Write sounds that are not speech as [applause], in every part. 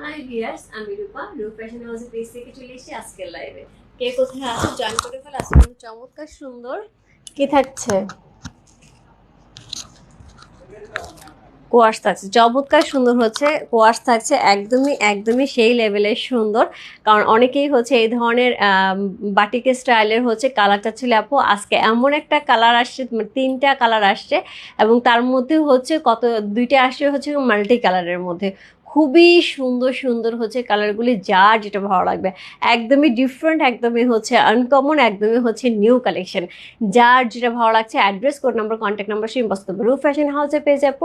High viewers আমি রূপা রূপ fashion page থেকে চলে এসেছি আজকের লাইভে কে কোথায় আছে জয়েন করে ফেলে আজকে চমৎকার, সুন্দর। কি থাকছে? কোয়াশ থাকছে। চমৎকার সুন্দর হচ্ছে। কোয়াশ থাকছে একদমই একদমই সেই লেভেলের সুন্দর। কারণ অনেকেই হচ্ছে এই ধরনের বাটিকের স্টাইলের হচ্ছে কালার চাচ্ছিল আপু। আজকে এমন একটা কালার আসছে মানে তিনটা কালার আসছে এবং তার মধ্যে হচ্ছে কত, দুইটা আসছে হচ্ছে মাল্টি কালারের মধ্যে। খুবই সুন্দর সুন্দর হচ্ছে কালারগুলি যার যেটা ভালো লাগবে। একদমই ডিফারেন্ট একদমই হচ্ছে আনকমন একদমই হচ্ছে নিউ কালেকশন যার যেটা ভালো লাগছে address code number contact number সেই বস্তু। রু ফ্যাশন হাউসে পেয়ে যাব।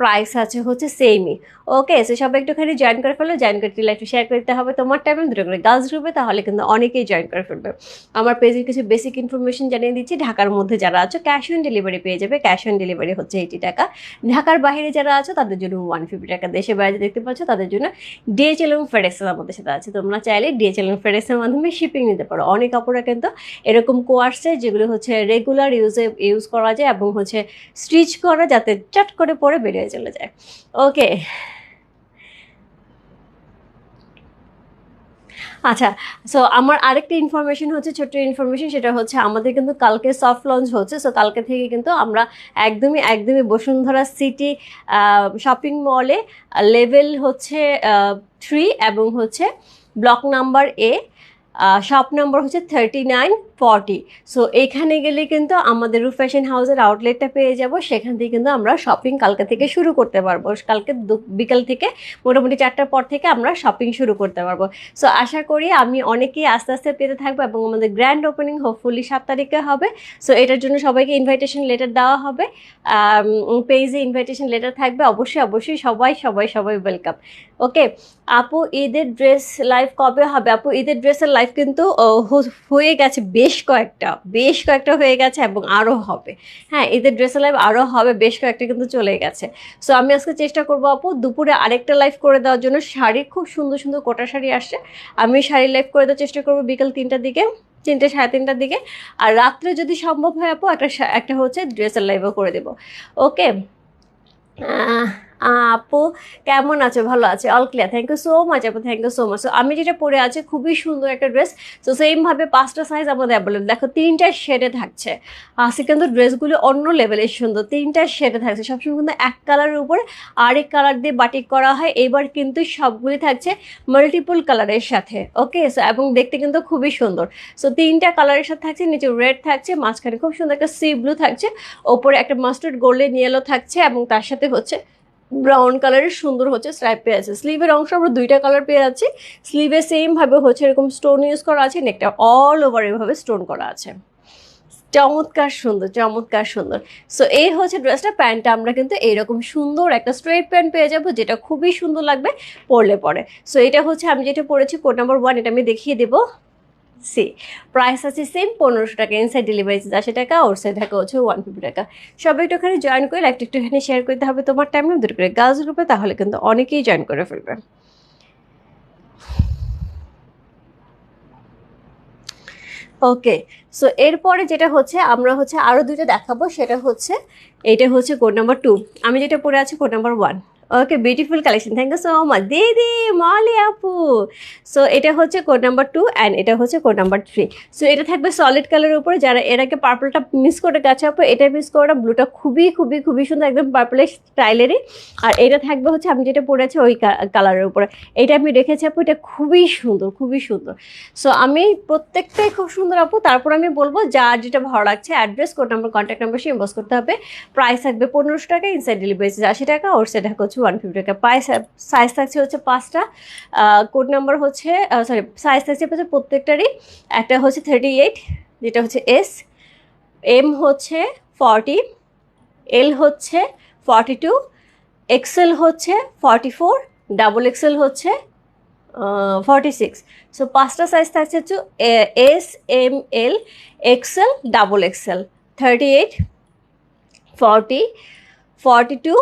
প্রাইস আছে হচ্ছে সেমই ওকে সো সব একটুখানি জয়েন করে ফেলো জয়েন করতে লাইফে শেয়ার করতে হবে তোমার টাইমে দুটো করে গার্লস গ্রুপে তাহলে কিন্তু অনেকেই জয়েন করে ফেলবে। আমার পেজের কিছু বেসিক ইনফরমেশন জানিয়ে দিচ্ছি। ঢাকার মধ্যে যারা আছো ক্যাশ অন ডেলিভারি পেয়ে যাবে। ক্যাশ অন ডেলিভারি হচ্ছে এইটি টাকা। ঢাকার বাইরে যারা আছো, তাদের জন্য ওয়ান ফিফটি টাকা। দেশে বাইরে দেখতে পাচ্ছ তাদের জন্য ডিএচএল এবং ফেডেক্স আমাদের সাথে আছে। তোমরা চাইলে ডিএচএল এবং ফেডেক্সের মাধ্যমে শিপিং নিতে পারো। অনেক কাপড়ে কিন্তু এরকম কোয়ার্সে যেগুলো হচ্ছে রেগুলার ইউজে ইউজ করা যায় এবং হচ্ছে স্টিচ করা যাতে চট করে পরে বেরিয়ে চলে যায়। ওকে আচ্ছা সো আমার আরেকটা ইনফরমেশন হচ্ছে, ছোট্ট ইনফরমেশন সেটা হচ্ছে আমাদের কিন্তু কালকে সফট লঞ্চ হচ্ছে সো কালকে থেকে কিন্তু আমরা একদমই একদমই বসুন্ধরা সিটি শপিং মলে লেভেল হচ্ছে থ্রি এবং হচ্ছে ব্লক নাম্বার এ শপ নম্বর হচ্ছে থার্টি নাইন ফর্টি সো এখানে গেলে কিন্তু আমাদের রু ফ্যাশন হাউসের আউটলেটটা পেয়ে যাব। সেখান থেকে কিন্তু আমরা শপিং কালকে থেকে শুরু করতে পারব। কালকে বিকাল থেকে মোটামুটি চারটার পর থেকে আমরা শপিং শুরু করতে পারব। সো আশা করি আমি অনেকেই আস্তে আস্তে পেতে থাকব এবং আমাদের গ্র্যান্ড ওপেনিং হোপফুলি সাত তারিখে হবে। সো এটার জন্য সবাইকে ইনভাইটেশন লেটার দেওয়া হবে। পেজে ইনভাইটেশন লেটার থাকবে। অবশ্যই অবশ্যই সবাই সবাই সবাই ওয়েলকাম ওকে আপু, ঈদের ড্রেস লাইভ কবে হবে? আপু, ঈদের ড্রেসের লাইভ কিন্তু আহ, হয়ে গেছে বেশ কয়েকটা বেশ কয়েকটা হয়ে গেছে এবং আরও হবে। হ্যাঁ ঈদের ড্রেসের লাইভ আরও হবে বেশ কয়েকটা কিন্তু চলে গেছে। সো আমি আজকে চেষ্টা করব আপু দুপুরে আরেকটা লাইভ করে দেওয়ার জন্য। শাড়ি খুব সুন্দর সুন্দর কোটা শাড়ি আসছে। আমি শাড়ি লাইভ করে দেওয়ার চেষ্টা করব বিকেল তিনটার দিকে তিনটে সাড়ে তিনটার দিকে। আর রাত্রে যদি সম্ভব হয় আপু একটা একটা হচ্ছে ড্রেসের লাইভও করে দেবো। ওকে আপু, কেমন আছে? ভালো আছে? All clear thank you so much আপু thank you so much so আমি যেটা পরে আছে, খুবই সুন্দর একটা ড্রেস তো সেমভাবে পাঁচটা সাইজ আমাদের অ্যাভেলেবল দেখো, তিনটা শেডে থাকছে। আজকে কিন্তু ড্রেসগুলো অন্য লেভেলের সুন্দর। তিনটা শেডে থাকছে। সবসময় কিন্তু এক কালারের উপরে আরেক কালার দিয়ে বাটিক করা হয়। এবার কিন্তু সবগুলি থাকছে মাল্টিপল কালারের সাথে। ওকে সো এবং দেখতে কিন্তু খুবই সুন্দর। সো তিনটা কালারের সাথে থাকছে। নিচে রেড থাকছে, মাঝখানে খুব সুন্দর একটা সি ব্লু থাকছে। ওপরে একটা মাস্টার্ড গোল্ডেন ইয়েলো থাকছে এবং তার সাথে হচ্ছে ব্রাউন কালারের সুন্দর হচ্ছে স্ট্রাইপ পেয়ে আছে স্লিভের অংশ আমরা দুইটা কালার পেয়ে যাচ্ছি। স্লিভে সেমভাবে হচ্ছে এরকম স্টোন ইউজ করা আছে নেকটা অল ওভার এভাবে স্টোন করা আছে। চমৎকার সুন্দর চমৎকার সুন্দর। সো এই হচ্ছে ড্রেসটা প্যান্টটা আমরা কিন্তু এইরকম সুন্দর একটা স্ট্রেট প্যান্ট পেয়ে যাব, যেটা খুবই সুন্দর লাগবে পরলে পরে। সো এটা হচ্ছে আমি যেটা পরেছি কোড নাম্বার ওয়ান এটা আমি দেখিয়ে দেবো। সি। প্রাইস আছে সেম পনেরোশো টাকা ইনসাইড ডেলিভারি আশি টাকা ওর সাইড টাকা হচ্ছে ওয়ান ফিফটি টাকা। সবাই একটুখানি জয়েন করে একটা একটুখানি শেয়ার করতে হবে, তোমার টাইম দুটো করে। গার্লস গ্রুপে তাহলে কিন্তু অনেকেই জয়েন করে ফেলবে। ওকে সো এরপরে যেটা হচ্ছে, আমরা হচ্ছে আরও দুটো দেখাবো, সেটা হচ্ছে এটা হচ্ছে কোড নাম্বার টু আমি যেটা পরে আছি code number one okay beautiful collection thank you so much দিদি মলি আপু সো এটা হচ্ছে কোড নাম্বার টু অ্যান্ড এটা হচ্ছে কোড নাম্বার থ্রি সো এটা থাকবে সলিড কালারের উপরে। যারা এর আগে পার্পলটা মিস করে গেছে আপু, এটা মিস করে না ব্লুটা খুবই খুবই খুবই সুন্দর একদম পার্পলের স্টাইলেরই আর এটা থাকবে হচ্ছে আমি যেটা পরে ওই কালারের উপরে। এটা আমি রেখেছি আপু, এটা খুবই সুন্দর খুবই সুন্দর। সো আমি প্রত্যেকটাই খুব সুন্দর আপু। তারপর আমি বলব, যার যেটা ভালো লাগছে address code number contact number সে ইনবক্স করতে হবে। প্রাইস থাকবে পনেরোশো টাকা ইনসাইড ডেলিভারি আশি টাকা ওর সেটা হচ্ছে ওয়ান ফিফটি টাকা। প্রাইস সাইজ থাকছে হচ্ছে পাঁচটা। কোড নাম্বার হচ্ছে সরি সাইজ থাকছে হচ্ছে প্রত্যেকটারই। একটা হচ্ছে থার্টি এইট যেটা হচ্ছে এস এম হচ্ছে ফর্টি এল হচ্ছে ফর্টি টু এক্সেল হচ্ছে ফর্টি ফোর ডাবল এক্সেল হচ্ছে ফর্টি সিক্স সো পাঁচটা সাইজ থাকছে হচ্ছে S M L XL double XL thirty eight forty forty two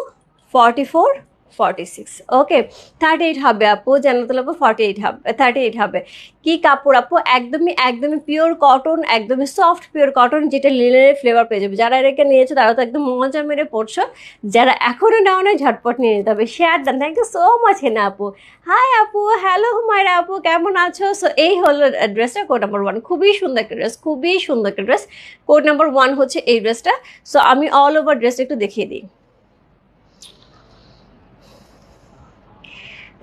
forty four forty six okay thirty eight হবে আপু জান্নাতুল আপু forty eight হবে thirty eight হবে। কি কাপড় আপু? একদমই একদমই পিওর কটন একদমই সফট পিওর কটন যেটা লিলের ফ্লেভার পেয়ে যাবে। যারা এটাকে নিয়েছো, তারা তো একদম মজা মেরে পড়ছো যারা এখনও নেওয়া নয়, ঝটপট নিয়ে নিতে হবে। Share then thank you so much Hena আপু। হাই আপু হ্যালো হুমায়রা আপু, কেমন আছো? সো এই হলো ড্রেসটা কোড নাম্বার ওয়ান খুবই সুন্দর একটা ড্রেস খুবই সুন্দর একটা ড্রেস কোড নাম্বার ওয়ান হচ্ছে এই ড্রেসটা সো আমি অল ওভার ড্রেসটা একটু দেখিয়ে দিই।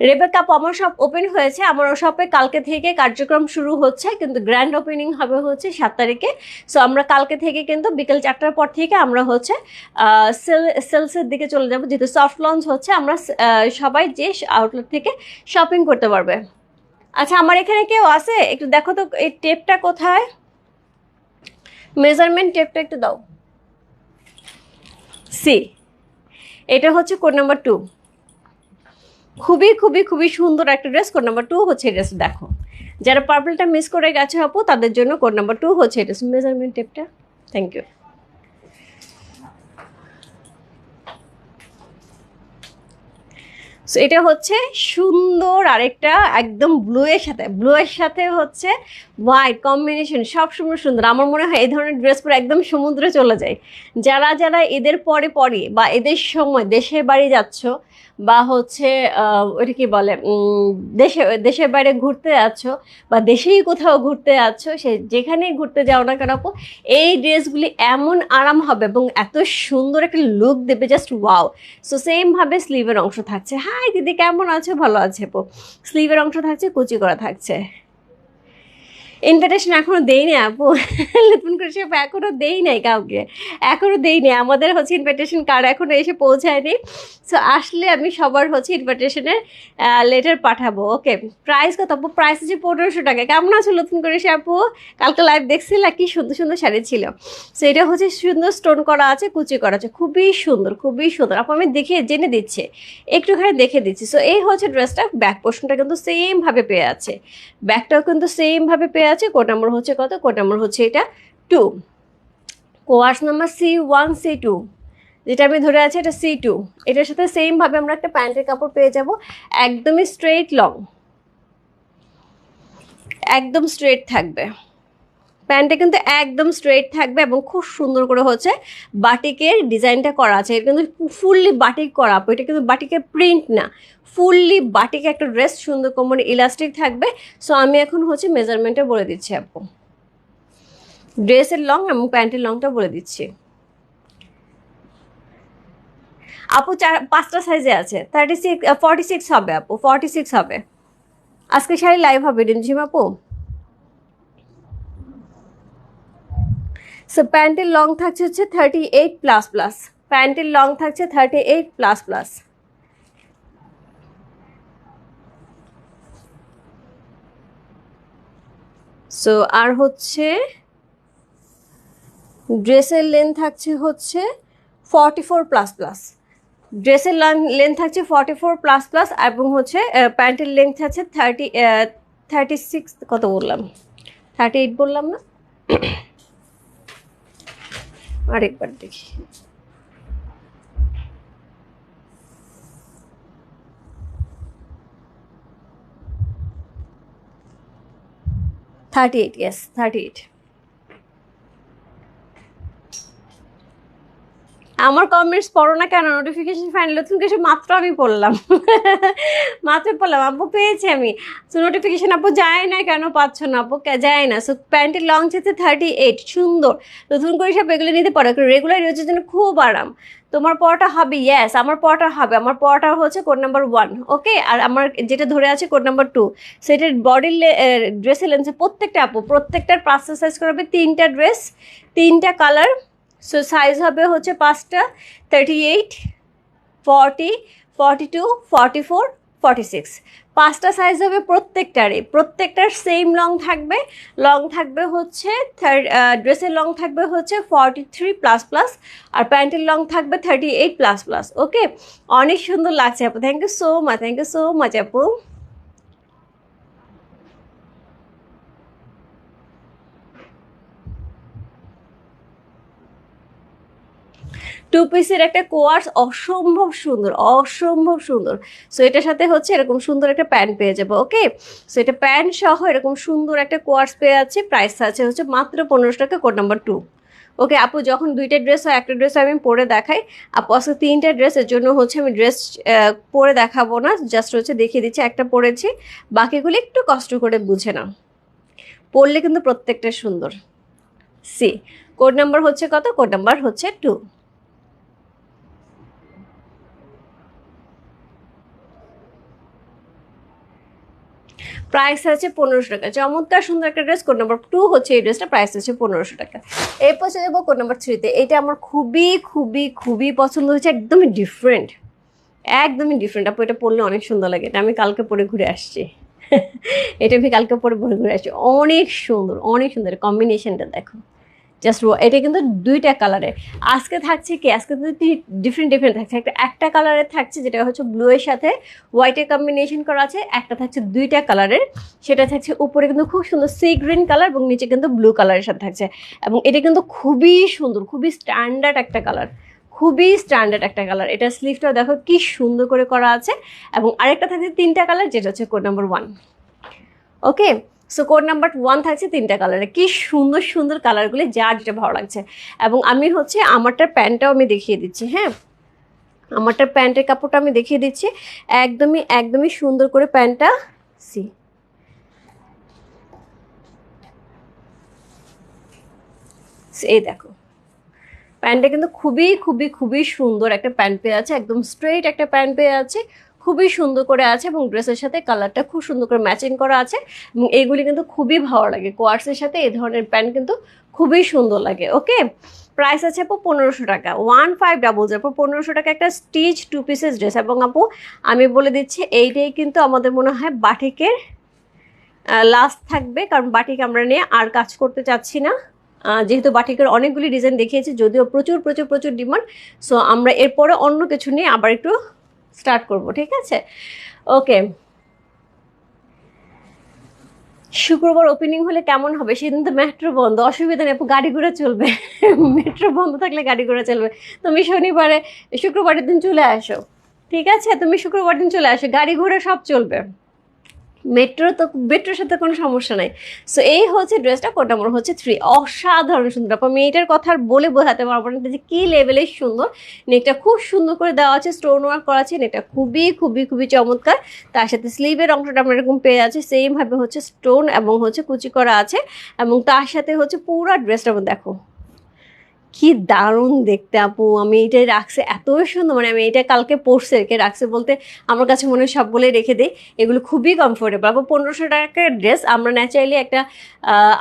রেবেকা আপু আমার শপ ওপেন হয়েছে। আমার শপে কালকে থেকে কার্যক্রম শুরু হচ্ছে, কিন্তু গ্র্যান্ড ওপেনিং হবে হচ্ছে সাত তারিখে। সো আমরা কালকে থেকে কিন্তু বিকেল চারটার পর থেকে আমরা হচ্ছে সেল সেলসের দিকে চলে যাব। যেহেতু সফট লঞ্চ হচ্ছে, আমরা সবাই যে আউটলেট থেকে শপিং করতে পারবে। আচ্ছা আমার এখানে কেউ আছে? একটু দেখো তো, এই টেপটা কোথায়? মেজারমেন্ট টেপটা একটু দাও। সি এটা হচ্ছে কোড নাম্বার টু খুবই খুবই খুবই সুন্দর একটা ড্রেস কোড নাম্বার টু হচ্ছে ড্রেস দেখো। যারা পার্পলটা মিস করে গেছে আপু, তাদের জন্য কোড নাম্বার টু হচ্ছে ড্রেস মেজারমেন্ট টেপটা থ্যাংক ইউ সো এটা হচ্ছে সুন্দর আরেকটা একদম ব্লু এর সাথে ব্লু এর সাথে হচ্ছে হোয়াইট কম্বিনেশন সব সময় সুন্দর। আমার মনে হয় এই ধরনের ড্রেস পরে একদম সমুদ্রে চলে যায়। যারা যারা এদের পরে পরে বা এদের সময়, দেশের বাড়ি যাচ্ছ বা হচ্ছে ওটা কি বলে দেশে, দেশের বাইরে ঘুরতে যাচ্ছ বা দেশেই কোথাও ঘুরতে যাচ্ছ, সে, যেখানেই ঘুরতে যাও না কেন আপু, এই ড্রেসগুলি এমন আরাম হবে এবং এত সুন্দর একটা লুক দেবে জাস্ট ওয়াও সো সেমভাবে স্লিভের অংশ থাকছে। হাই দিদি, কেমন আছো? ভালো আছে পো স্লিভের অংশ থাকছে, কুচি করা থাকছে। ইনভিটেশন এখনও দেইনি আপু। নতুন করে সব এখনও দেই নাই কাউকে। এখনও দেইনি আমাদের হচ্ছে ইনভিটেশন কার্ড এখনও এসে পৌঁছায়নি। সো আসলে আমি সবার হচ্ছে ইনভিটেশনের লেটার পাঠাবো। ওকে প্রাইস কত আপু? প্রাইস হচ্ছে পনেরোশো টাকা। কেমন আছো নতুন করে সে আপু? কালকে লাইভ দেখছিলা? কি সুন্দর সুন্দর শাড়ি ছিল। সো এটা হচ্ছে সুন্দর স্টোন করা আছে, কুচি করা আছে। খুবই সুন্দর খুবই সুন্দর। আপু, আমি দেখিয়ে, জেনে দিচ্ছি। একটুখানি দেখে দিচ্ছি। সো এই হচ্ছে ড্রেসটা ব্যাক পোর্শনটা কিন্তু সেমভাবে পেয়ে আছে। ব্যাকটাও কিন্তু সেমভাবে পেয়ে আছে কোড নম্বর হচ্ছে কত? কোড নম্বর হচ্ছে এটা two quartz number C one C two যেটা আমি ধরে আছি এটা সি টু এটার সাথে সেমভাবে আমরা একটা প্যান্টের কাপড় পেয়ে যাব, একদমই স্ট্রেট লং একদম স্ট্রেট থাকবে। প্যান্টটা কিন্তু একদম স্ট্রেট থাকবে এবং খুব সুন্দর করে হচ্ছে বাটিকের ডিজাইনটা করা আছে। এটা কিন্তু ফুললি বাটিক করা এটা কিন্তু বাটিকের প্রিন্ট না। ফুললি বাটিক একটা ড্রেস সুন্দর কোমর ইলাস্টিক থাকবে। সো আমি এখন হচ্ছে মেজারমেন্টটা বলে দিচ্ছি, আপু। ড্রেসের লং এবং প্যান্টের লংটা বলে দিচ্ছি। আপু, চার, পাঁচটা সাইজে আছে। থার্টি সিক্স ফর্টি সিক্স হবে, আপু। ফর্টি সিক্স হবে। আজকে শাড়ি লাইভ হবে, রিমঝিম আপু? সো প্যান্টের লং থাকছে হচ্ছে থার্টি এইট প্লাস প্লাস প্যান্টের লং থাকছে thirty eight plus plus so আর হচ্ছে ড্রেসের লেন্থ থাকছে হচ্ছে ফর্টি ফোর প্লাস প্লাস ড্রেসের লেন্থ থাকছে ফর্টি ফোর প্লাস প্লাস এবং হচ্ছে প্যান্টের লেন্থ আছে থার্টি থার্টি সিক্স কত বললাম? থার্টি এইট বললাম না? আরেকবার দেখি thirty eight yes thirty eight আমার কমেন্টস পড়ো না কেন? নোটিফিকেশন ফাইনাল নতুন কিছু মাত্র আমি পড়লাম। [laughs] মাত্র পড়লাম। আপু পেয়েছি আমি। সো নোটিফিকেশন আপু যায় না কেন? পাচ্ছ না আপু যায় না। সো প্যান্টের লং হচ্ছে থার্টি এইট সুন্দর। নতুন করে সব এগুলো নিতে পারো। রেগুলার ইউজের জন্য খুব আরাম। তোমার পড়াটা হবে? ইয়েস আমার পড়াটা হবে। আমার পড়াটা হচ্ছে কোড নাম্বার ওয়ান ওকে আর আমার যেটা ধরে আছে কোড নাম্বার টু সেটার বডির ড্রেসের লেন্সে প্রত্যেকটা আপু প্রত্যেকটার পাঁচটা সাইজ করাবে তিনটা ড্রেস তিনটা কালার সো সাইজ হবে হচ্ছে পাঁচটা thirty eight forty forty two forty four forty six পাঁচটা সাইজ হবে প্রত্যেকটারই, প্রত্যেকটার সেম লং থাকবে লং থাকবে হচ্ছে থার্ড ড্রেসের লং থাকবে হচ্ছে ফর্টি থ্রি প্লাস প্লাস আর প্যান্টের লং থাকবে thirty eight plus plus okay অনেক সুন্দর লাগছে আপু thank you so much thank you so much আপু। টু পিসের একটা কোয়ার্স অসম্ভব সুন্দর অসম্ভব সুন্দর। সো এটার সাথে হচ্ছে এরকম সুন্দর একটা প্যান্ট পেয়ে যাব ওকে সো এটা প্যান্ট সহ এরকম সুন্দর একটা কোয়ার্স পেয়ে আছে প্রাইস আছে হচ্ছে মাত্র পনেরোশো টাকা কোড নাম্বার টু ওকে আপু, যখন দুইটা ড্রেস হয়, একটা ড্রেস আমি পরে দেখাই। আপু, আজকে তিনটা ড্রেসের জন্য হচ্ছে আমি ড্রেস পরে দেখাবো না জাস্ট হচ্ছে দেখিয়ে দিচ্ছি, একটা পরেছি। বাকিগুলো একটু কষ্ট করে বুঝে না পরলে কিন্তু প্রত্যেকটা সুন্দর। সি কোড নাম্বার হচ্ছে কত? কোড নাম্বার হচ্ছে টু প্রাইস আছে পনেরোশো টাকা। চমৎকার সুন্দর একটা ড্রেস কোড নাম্বার টু হচ্ছে এই ড্রেসটা প্রাইস আছে পনেরোশো টাকা। এরপর চলে যাব কোড নাম্বার থ্রিতে এটা আমার খুবই খুবই খুবই পছন্দ হয়েছে, একদমই ডিফারেন্ট একদমই ডিফারেন্ট আপু, এটা পরলে অনেক সুন্দর লাগে। এটা আমি কালকে পরে ঘুরে আসছি। [laughs] এটা আমি কালকে পরে ঘুরে ঘুরে আসছি। অনেক সুন্দর অনেক সুন্দর। কম্বিনেশনটা দেখো। জাস্ট এটা কিন্তু দুইটা কালারের আজকে থাকছে কি? আজকে কিন্তু ডিফারেন্ট ডিফারেন্ট থাকছে। একটা একটা কালারের থাকছে যেটা হচ্ছে ব্লু এর সাথে হোয়াইটের কম্বিনেশন করা আছে। একটা থাকছে দুইটা কালারের সেটা থাকছে উপরে কিন্তু খুব সুন্দর সি গ্রিন কালার এবং নিচে কিন্তু ব্লু কালারের সাথে থাকছে। এবং এটা কিন্তু খুবই সুন্দর, খুবই স্ট্যান্ডার্ড একটা কালার খুবই স্ট্যান্ডার্ড একটা কালার এটা স্লিভটা দেখো কি সুন্দর করে করা আছে। এবং আরেকটা থাকছে তিনটা কালার যেটা হচ্ছে code number one okay so code number one থাকছে তিনটা কালারে কি সুন্দর সুন্দর কালারগুলি যার যেটা ভালো লাগছে। এবং আমি হচ্ছে আমারটার প্যান্টটাও আমি দেখিয়ে দিচ্ছি হ্যাঁ? আমারটার প্যান্টের কাপড়টা আমি দেখিয়ে দিচ্ছি। একদমই একদমই সুন্দর করে প্যান্টটা সি এই দেখো। প্যান্টটা কিন্তু খুবই খুবই খুবই সুন্দর একটা প্যান্ট পেয়ে আছে, একদম স্ট্রেট একটা প্যান্ট পেয়ে আছে। খুবই সুন্দর করে আছে এবং ড্রেসের সাথে কালারটা খুব সুন্দর করে ম্যাচিং করা আছে এবং এইগুলি কিন্তু খুবই ভালো লাগে। কোয়ার্সের সাথে এই ধরনের প্যান্ট কিন্তু খুবই সুন্দর লাগে ওকে প্রাইস আছে আপু পনেরোশো টাকা। ওয়ান ফাইভ ডাবল জিরো পনেরোশো টাকা একটা স্টিচ টু পিসেস ড্রেস এবং আপু আমি বলে দিচ্ছি, এইটাই কিন্তু আমাদের মনে হয় বাটিকের লাস্ট থাকবে। কারণ বাটিক আমরা নিয়ে আর কাজ করতে চাচ্ছি না। যেহেতু বাটিকের অনেকগুলি ডিজাইন দেখিয়েছি, যদিও প্রচুর প্রচুর প্রচুর ডিমান্ড সো আমরা এরপরে অন্য কিছু নিয়ে আবার একটু স্টার্ট করব, ঠিক আছে? ওকে। শুক্রবার ওপেনিং হলে কেমন হবে? সেদিন তো মেট্রো বন্ধ, অসুবিধা নেই গাড়ি ঘোড়া চলবে। মেট্রো বন্ধ থাকলে গাড়ি ঘোড়া চলবে। তুমি শনিবারে, শুক্রবারের দিন চলে আসো, ঠিক আছে? তুমি শুক্রবার দিন চলে আসো, গাড়ি ঘোড়া সব চলবে। মেট্রো তো, মেট্রোর সাথে কোনো সমস্যা নাই। সো এই হচ্ছে ড্রেসটা কোড নাম্বার হচ্ছে থ্রি অসাধারণ সুন্দর। আপা মেয়েটার কথা আর বলে বোঝাতে পারব না যে কী লেভেলের সুন্দর। নেকটা খুব সুন্দর করে দেওয়া আছে স্টোন ওয়ার্ক করা আছে, নেকটা খুবই খুবই খুবই চমৎকার। তার সাথে স্লিভের অংশটা আমরা এরকম পেয়ে আছে সেমভাবে হচ্ছে স্টোন এবং হচ্ছে কুচি করা আছে। এবং তার সাথে হচ্ছে পুরো ড্রেসটা দেখো। কি দারুণ দেখতে আপু। আমি এটাই রাখছে এত সুন্দর মানে আমি এটা কালকে পরছে রেখে রাখছে বলতে আমার কাছে মনে হয় সবগুলোই রেখে দিই। এগুলো খুবই কমফোর্টেবল আপু, পনেরোশো টাকার ড্রেস আমরা ন্যাচারালি একটা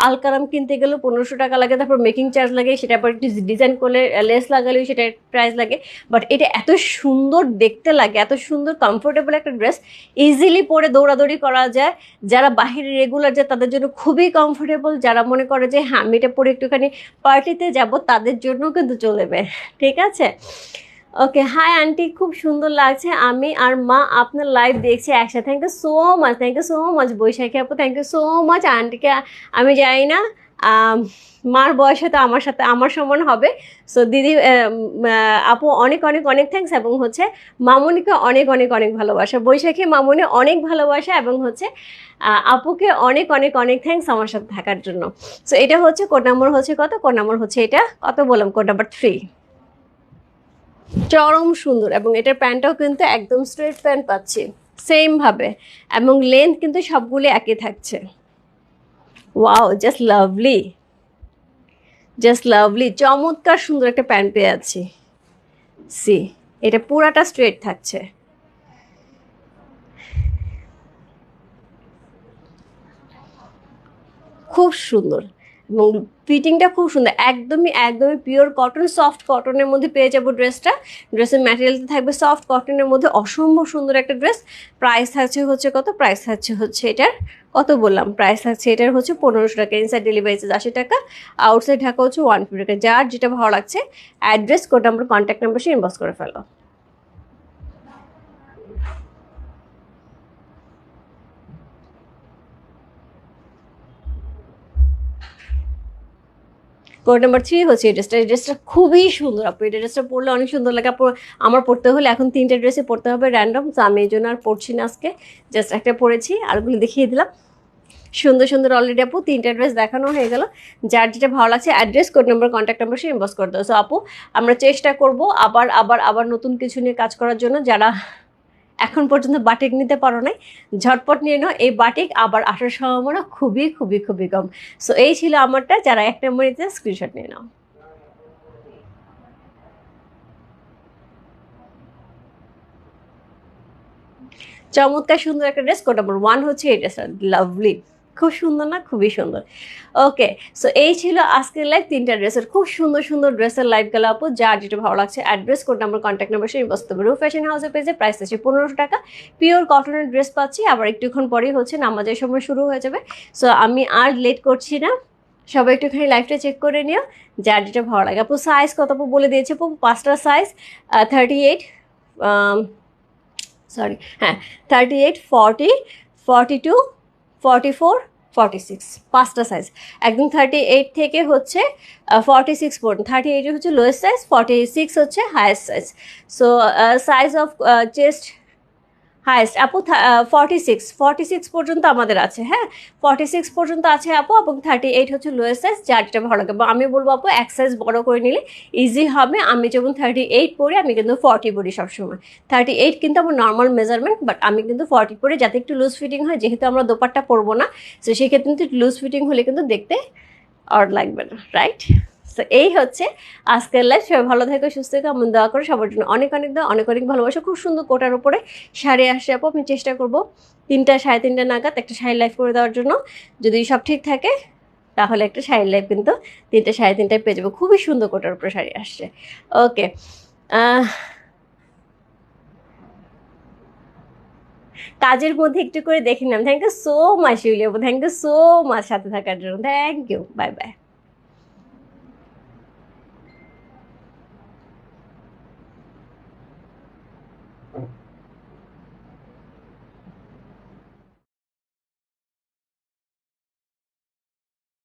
আলকারাম কিনতে গেলেও পনেরোশো টাকা লাগে, তারপর মেকিং চার্জ লাগে সেটা পর একটু ডিজাইন করলে লেস লাগালেও সেটা প্রাইস লাগে। বাট এটা এত সুন্দর দেখতে লাগে, এত সুন্দর কমফোর্টেবল একটা ড্রেস ইজিলি পরে দৌড়াদৌড়ি করা যায়। যারা বাহিরে রেগুলার যায়, তাদের জন্য খুবই কমফোর্টেবল যারা মনে করে যে হ্যাঁ আমি এটা পরে একটুখানি পার্টিতে যাব, তাদের জন্য কিন্তু চলবে ঠিক আছে? ওকে হাই আন্টি খুব সুন্দর লাগছে। আমি আর মা আপনার লাইভ দেখছি একসাথে। Thank you so much thank you so much Boishakhi আপু থ্যাংক ইউ সো মাচ আন্টিকে আমি যাই না মার বয়স হয়তো আমার সাথে, আমার সমান হবে। সো দিদি আপু, অনেক অনেক অনেক থ্যাংকস এবং হচ্ছে মামুনিকে অনেক অনেক অনেক ভালোবাসা। বৈশাখী মামুনি অনেক ভালোবাসা এবং হচ্ছে আপুকে অনেক অনেক অনেক থ্যাংকস আমার সাথে থাকার জন্য। সো এটা হচ্ছে কোড নাম্বার হচ্ছে কত? কোড নাম্বার হচ্ছে এটা। কত বললাম? কোড নাম্বার থ্রি চরম সুন্দর এবং এটার প্যান্টটাও কিন্তু একদম স্ট্রেট প্যান্ট পাচ্ছি। সেমভাবে এবং লেন্থ কিন্তু সবগুলি একই থাকছে। Wow just lovely just lovely চমৎকার সুন্দর একটা প্যান্ট পেয়ে আছি সি এটা পুরাটা স্ট্রেট থাকছে। খুব সুন্দর। এবং ফিটিংটা খুব সুন্দর, একদমই একদমই পিওর কটন সফট কটনের মধ্যে পেয়ে যাব ড্রেসটা ড্রেসের ম্যাটেরিয়ালটা থাকবে সফট কটনের মধ্যে, অসম্ভব সুন্দর একটা ড্রেস প্রাইস থাকছে হচ্ছে কত? প্রাইস থাকছে হচ্ছে এটার কত বললাম? প্রাইস থাকছে এটার হচ্ছে পনেরোশো টাকা ইনসাইড ডেলিভারি চার্জ আশি টাকা আউটসাইড ঢাকা হচ্ছে ওয়ান ফিফটি টাকা। যার যেটা ভালো লাগছে address code number contact number সে ইনবক্স করে ফেলো। কোড নাম্বার থ্রি হচ্ছে এই ড্রেসটা এই ড্রেসটা খুবই সুন্দর, আপু। এই ড্রেসটা পরলে অনেক সুন্দর লাগে, আপু। আমার পড়তে হলে এখন তিনটে ড্রেসে পড়তে হবে র্যান্ডম তো আমি এই জন্য আর পড়ছি না আজকে। জাস্ট একটা পরেছি আরগুলো দেখিয়ে দিলাম। সুন্দর সুন্দর অলরেডি আপু, তিনটা ড্রেস দেখানো হয়ে গেল। যার যেটা ভালো লাগছে address code number contact number সে ইনবক্স করে দেবো সো আপু, আমরা চেষ্টা করব আবার আবার আবার নতুন কিছু নিয়ে কাজ করার জন্য। যারা এখন পর্যন্ত বাটিক নিতে পারো নাই। ঝটপট নিয়ে নাও, এই বাটিক আবার আসার সম্ভাবনা খুবই খুবই খুবই কম। সো এই ছিল আমারটা, যারা এক নম্বর নিতে স্ক্রিনশট নিয়ে নাও। চমৎকার সুন্দর একটা ড্রেস কোড নাম্বার ওয়ান হচ্ছে এই ড্রেসটা লাভলি খুব সুন্দর না? খুবই সুন্দর। ওকে সো এই ছিল আজকের লাইভ তিনটা ড্রেসের খুব সুন্দর সুন্দর ড্রেসের লাইভ গেল আপু, যার যেটা ভালো লাগছে address code number contact number সেই বসতে পারব ফ্যাশন হাউসের পেজে প্রাইস আছে পনেরোশো টাকা। পিওর কটনের ড্রেস পাচ্ছি, আবার একটুক্ষণ পরেই হচ্ছে নামাজের সময় শুরু হয়ে যাবে। সো আমি আর লেট করছি না। সবাই একটুখানি লাইফটা চেক করে নিও, যার যেটা ভালো লাগে। আপু সাইজ কত আপু বলে দিয়েছে আপু? পাঁচটা সাইজ থার্টি এইট সরি হ্যাঁ thirty eight forty forty two forty four forty six পাঁচটা সাইজ একদম থার্টি এইট থেকে হচ্ছে ফর্টি সিক্স পর্যন্ত। থার্টি এইট হচ্ছে লোয়েস্ট সাইজ ফর্টি সিক্স হচ্ছে highest size so size of chest highest আপু forty six forty six পর্যন্ত আমাদের আছে হ্যাঁ? ফর্টি সিক্স পর্যন্ত আছে আপু, এবং থার্টি এইট হচ্ছে লোয়েস্ট সাইজ যার যেটা ভালো লাগে। আমি বলব আপু, এক সাইজ বড় করে নিলে ইজি হবে। আমি যেমন থার্টি এইট পরি আমি কিন্তু ফর্টি পরি সবসময়। থার্টি এইট কিন্তু আমার নর্মাল মেজারমেন্ট বাট আমি কিন্তু ফর্টি পরি যাতে একটু লুজ ফিটিং হয়। যেহেতু আমরা দোপারটা পরবো না, তো সেক্ষেত্রে কিন্তু লুজ ফিটিং হলে কিন্তু দেখতে আর লাগবে না রাইট তো এই হচ্ছে আজকের লাইফ সবাই ভালো থেকো, সুস্থ থেকো। আমি দোয়া করে, সবার জন্য অনেক অনেক দোয়া, অনেক অনেক ভালোবাসা। খুব সুন্দর কোটার উপরে শাড়ি আসে। আপু, আমি চেষ্টা করব তিনটা, সাড়ে তিনটা নাগাদ একটা শাড়ি লাইফ করে দেওয়ার জন্য। যদি সব ঠিক থাকে, তাহলে একটা শাড়ির লাইফ কিন্তু তিনটা, সাড়ে তিনটায় পেয়ে যাব। খুবই সুন্দর কোটার উপরে শাড়ি আসছে। ওকে কাজের মধ্যে একটু করে দেখে নিলাম। থ্যাংক ইউ সো মাচ ইউলিয়াবু থ্যাংক ইউ সো মাচ সাথে থাকার জন্য। Thank you bye bye